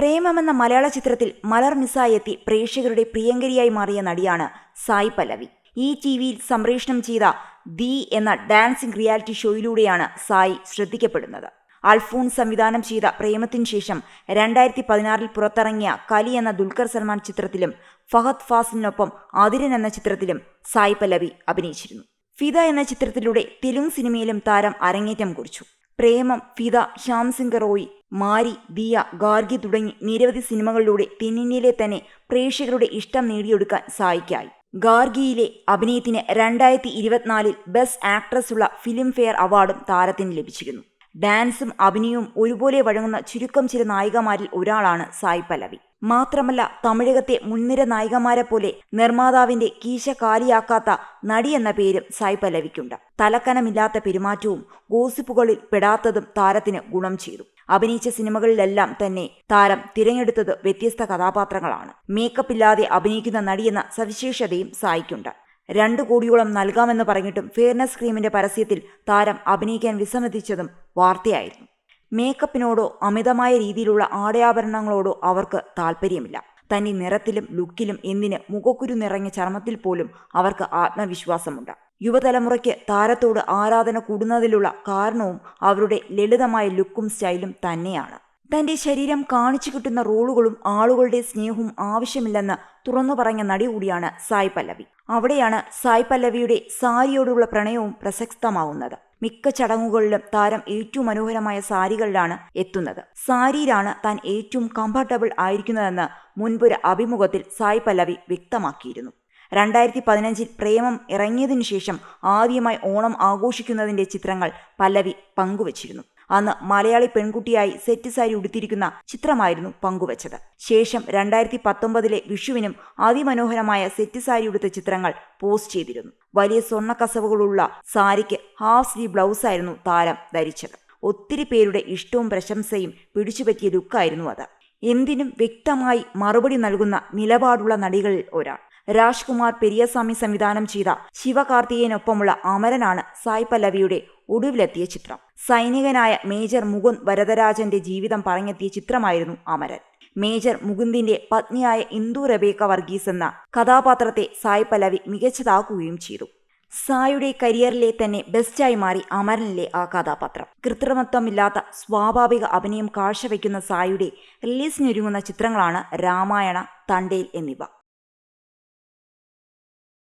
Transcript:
പ്രേമമെന്ന മലയാള ചിത്രത്തിൽ മലർ മിസ്സായി എത്തി പ്രേക്ഷകരുടെ പ്രിയങ്കരിയായി മാറിയ നടിയാണ് സായ് പല്ലവി. ഈ ടി വിയിൽ സംപ്രേഷണം ചെയ്ത ദി എന്ന ഡാൻസിംഗ് റിയാലിറ്റി ഷോയിലൂടെയാണ് സായി ശ്രദ്ധിക്കപ്പെടുന്നത്. അൽഫോൺ സംവിധാനം ചെയ്ത പ്രേമത്തിനു ശേഷം രണ്ടായിരത്തി പതിനാറിൽ പുറത്തിറങ്ങിയ കലി എന്ന ദുൽഖർ സൽമാൻ ചിത്രത്തിലും ഫഹദ് ഫാസിലിനൊപ്പം അതിരൻ എന്ന ചിത്രത്തിലും സായി പല്ലവി അഭിനയിച്ചിരുന്നു. ഫിദ എന്ന ചിത്രത്തിലൂടെ തെലുങ്ക് സിനിമയിലും താരം അരങ്ങേറ്റം കുറിച്ചു. പ്രേമം ഫിദ ശ്യാം സിംഗ് റോയ് മാരി ദിയ ഗാർഗി തുടങ്ങി നിരവധി സിനിമകളിലൂടെ തെന്നിന്ത്യയിലെ തന്നെ പ്രേക്ഷകരുടെ ഇഷ്ടം നേടിയെടുക്കാൻ സഹായിക്കായി ഗാർഗിയിലെ അഭിനയത്തിന് രണ്ടായിരത്തി ഇരുപത്തിനാലിൽ ബെസ്റ്റ് ആക്ട്രസ് ഉള്ള ഫിലിം ഫെയർ അവാർഡും താരത്തിന് ലഭിച്ചിരുന്നു. ഡാൻസും അഭിനയവും ഒരുപോലെ വഴങ്ങുന്ന ചുരുക്കം ചില നായികമാരിൽ ഒരാളാണ് സായി പല്ലവി. മാത്രമല്ല തമിഴകത്തെ മുൻനിര നായികമാരെ പോലെ നിർമ്മാതാവിന്റെ കീശ കാലിയാക്കാത്ത നടി എന്ന പേരും സായി പല്ലവിക്കുണ്ട്. തലക്കനമില്ലാത്ത പെരുമാറ്റവും ഗോസിപ്പുകളിൽ പെടാത്തതും താരത്തിന് ഗുണം ചെയ്തു. അഭിനയിച്ച സിനിമകളിലെല്ലാം തന്നെ താരം തിരഞ്ഞെടുത്തത് വ്യത്യസ്ത കഥാപാത്രങ്ങളാണ്. മേക്കപ്പ് ഇല്ലാതെ അഭിനയിക്കുന്ന നടിയെന്ന സവിശേഷതയും സായിക്കുണ്ട്. രണ്ടു കോടിയോളം നൽകാമെന്ന് പറഞ്ഞിട്ടും ഫെയർനെസ് ക്രീമിന്റെ പരസ്യത്തിൽ താരം അഭിനയിക്കാൻ വിസമ്മതിച്ചതും വാർത്തയായിരുന്നു. മേക്കപ്പിനോടോ അമിതമായ രീതിയിലുള്ള ആടയാഭരണങ്ങളോടോ അവർക്ക് താല്പര്യമില്ല. തന്നെ നിറത്തിലും ലുക്കിലും എന്തിന് മുഖക്കുരു നിറഞ്ഞ ചർമ്മത്തിൽ പോലും അവർക്ക് ആത്മവിശ്വാസമുണ്ട്. യുവതലമുറയ്ക്ക് താരത്തോട് ആരാധന കൂടുന്നതിലുള്ള കാരണവും അവരുടെ ലളിതമായ ലുക്കും സ്റ്റൈലും തന്നെയാണ്. തന്റെ ശരീരം കാണിച്ചു കിട്ടുന്ന റോളുകളും ആളുകളുടെ സ്നേഹവും ആവശ്യമില്ലെന്ന് തുറന്നു പറഞ്ഞ നടി കൂടിയാണ് സായ് പല്ലവി. അവിടെയാണ് സായ് പല്ലവിയുടെ സാരിയോടുള്ള പ്രണയവും പ്രസക്തമാവുന്നത്. മിക്ക ചടങ്ങുകളിലും താരം ഏറ്റവും മനോഹരമായ സാരികളിലാണ് എത്തുന്നത്. സാരിയിലാണ് താൻ ഏറ്റവും കംഫർട്ടബിൾ ആയിരിക്കുന്നതെന്ന് മുൻപൊരു അഭിമുഖത്തിൽ സായ് പല്ലവി വ്യക്തമാക്കിയിരുന്നു. രണ്ടായിരത്തി പതിനഞ്ചിൽ പ്രേമം ഇറങ്ങിയതിനു ശേഷം ആദ്യമായി ഓണം ആഘോഷിക്കുന്നതിന്റെ ചിത്രങ്ങൾ പല്ലവി പങ്കുവച്ചിരുന്നു. അന്ന് മലയാളി പെൺകുട്ടിയായി സെറ്റ് സാരി ഉടുത്തിരിക്കുന്ന ചിത്രമായിരുന്നു പങ്കുവച്ചത്. ശേഷം രണ്ടായിരത്തി പത്തൊമ്പതിലെ വിഷുവിനും അതിമനോഹരമായ സെറ്റ് സാരി ഉടുത്ത ചിത്രങ്ങൾ പോസ്റ്റ് ചെയ്തിരുന്നു. വലിയ സ്വർണക്കസവുകളുള്ള സാരിക്ക് ഹാഫ് സ്ലീവ് ബ്ലൗസായിരുന്നു താരം ധരിച്ചത്. ഒത്തിരി പേരുടെ ഇഷ്ടവും പ്രശംസയും പിടിച്ചുപറ്റിയ ലുക്കായിരുന്നു അത്. എന്തിനും വ്യക്തമായി മറുപടി നൽകുന്ന നിലപാടുള്ള നടികളിൽ ഒരാൾ. രാജ്കുമാർ പെരിയസ്വാമി സംവിധാനം ചെയ്ത ശിവകാർത്തികേയനൊപ്പമുള്ള അമരനാണ് സായ് പല്ലവിയുടെ ഒടുവിലെത്തിയ ചിത്രം. സൈനികനായ മേജർ മുകുന്ദ് വരദരാജന്റെ ജീവിതം പറഞ്ഞെത്തിയ ചിത്രമായിരുന്നു അമരൻ. മേജർ മുകുന്ദിന്റെ പത്നിയായ ഇന്ദു റബേക്ക വർഗീസ് എന്ന കഥാപാത്രത്തെ സായ് പല്ലവി മികച്ചതാക്കുകയും ചെയ്തു. സായുടെ കരിയറിലെ തന്നെ ബെസ്റ്റായി മാറി അമരനിലെ ആ കഥാപാത്രം. കൃത്രിമത്വമില്ലാത്ത സ്വാഭാവിക അഭിനയം കാഴ്ചവെക്കുന്ന സായുടെ റിലീസിനൊരുങ്ങുന്ന ചിത്രങ്ങളാണ് രാമായണ തണ്ടേൽ എന്നിവ.